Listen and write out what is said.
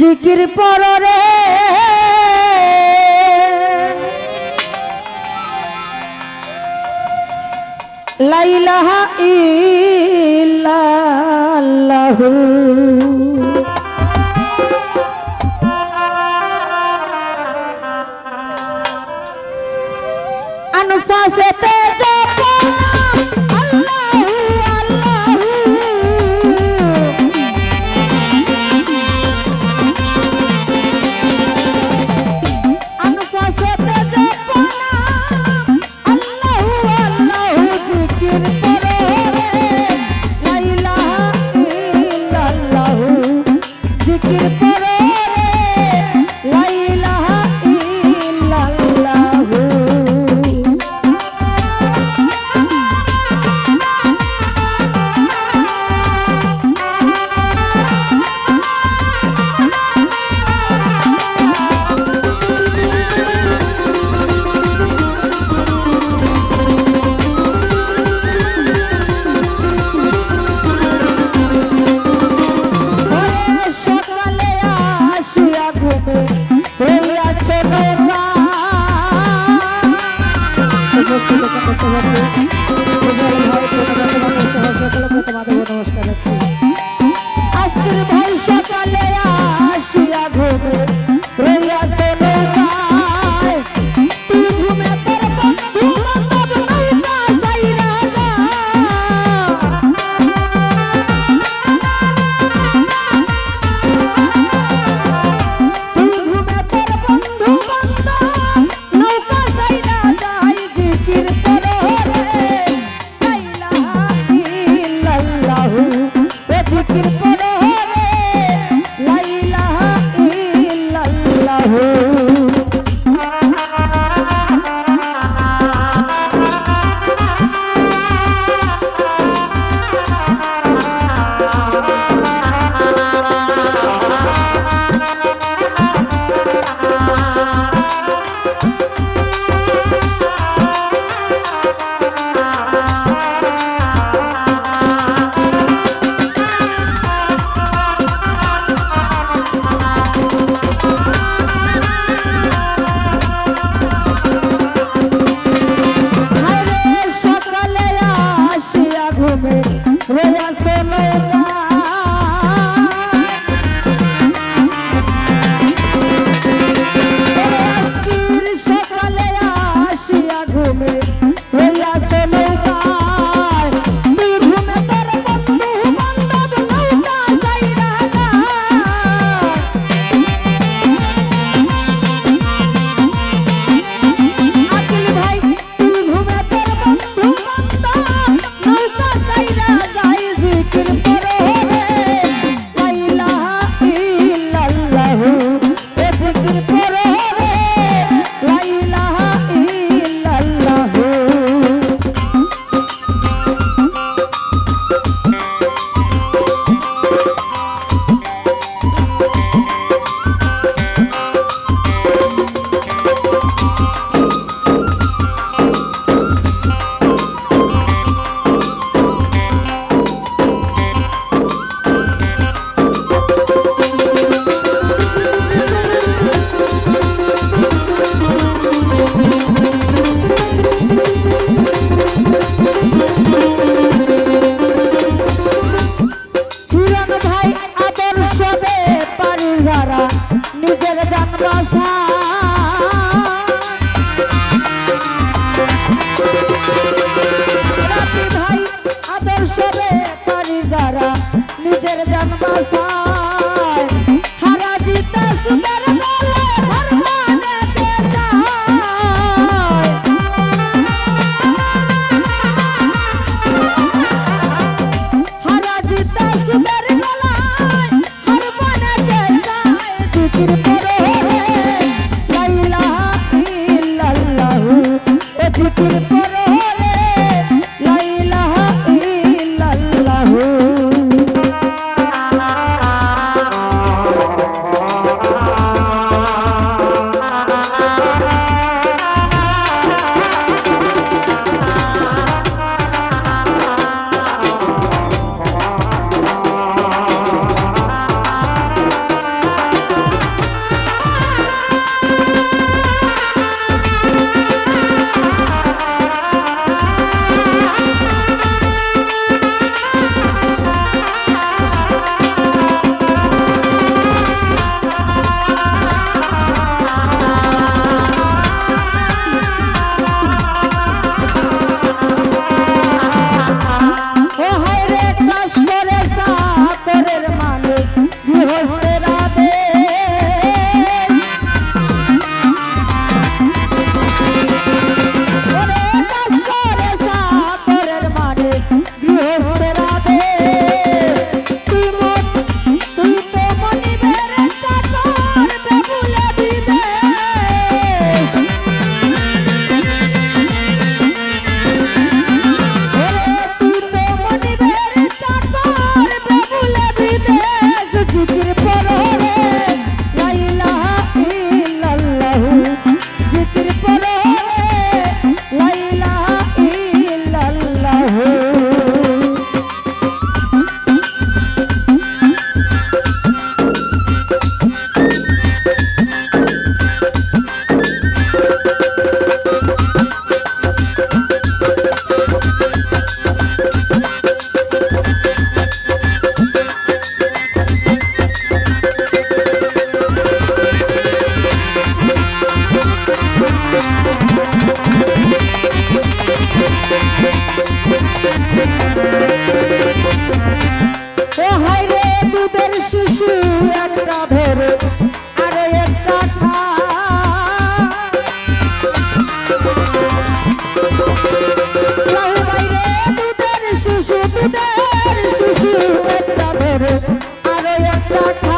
জিকির পর রে। লাইলাহা ইল্লাল্লাহু। আনফাসে করতে পারছি প্রবলেম হয় ভাই আদর্শ রে করি যারা নিজের একটা ধরে আরও একটা খা দুধের শিশু দুধের শিশু একটা ধরে আরও একটা খা